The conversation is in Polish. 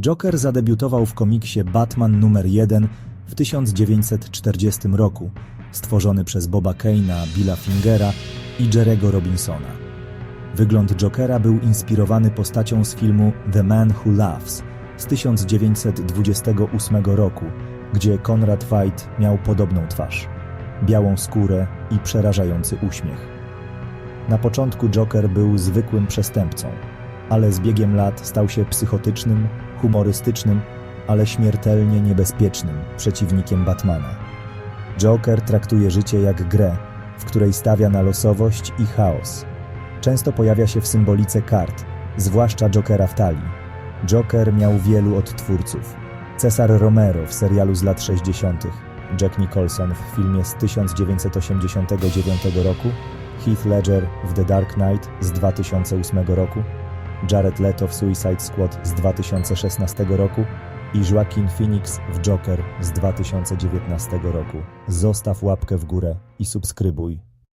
Joker zadebiutował w komiksie Batman numer 1 w 1940 roku, stworzony przez Boba Kane'a, Billa Fingera i Jerego Robinsona. Wygląd Jokera był inspirowany postacią z filmu The Man Who Laughs z 1928 roku, gdzie Conrad Veidt miał podobną twarz, białą skórę i przerażający uśmiech. Na początku Joker był zwykłym przestępcą, ale z biegiem lat stał się psychotycznym, humorystycznym, ale śmiertelnie niebezpiecznym przeciwnikiem Batmana. Joker traktuje życie jak grę, w której stawia na losowość i chaos. Często pojawia się w symbolice kart, zwłaszcza Jokera w talii. Joker miał wielu odtwórców. Cesar Romero w serialu z lat 60., Jack Nicholson w filmie z 1989 roku, Heath Ledger w The Dark Knight z 2008 roku, Jared Leto w Suicide Squad z 2016 roku i Joaquin Phoenix w Joker z 2019 roku. Zostaw łapkę w górę i subskrybuj.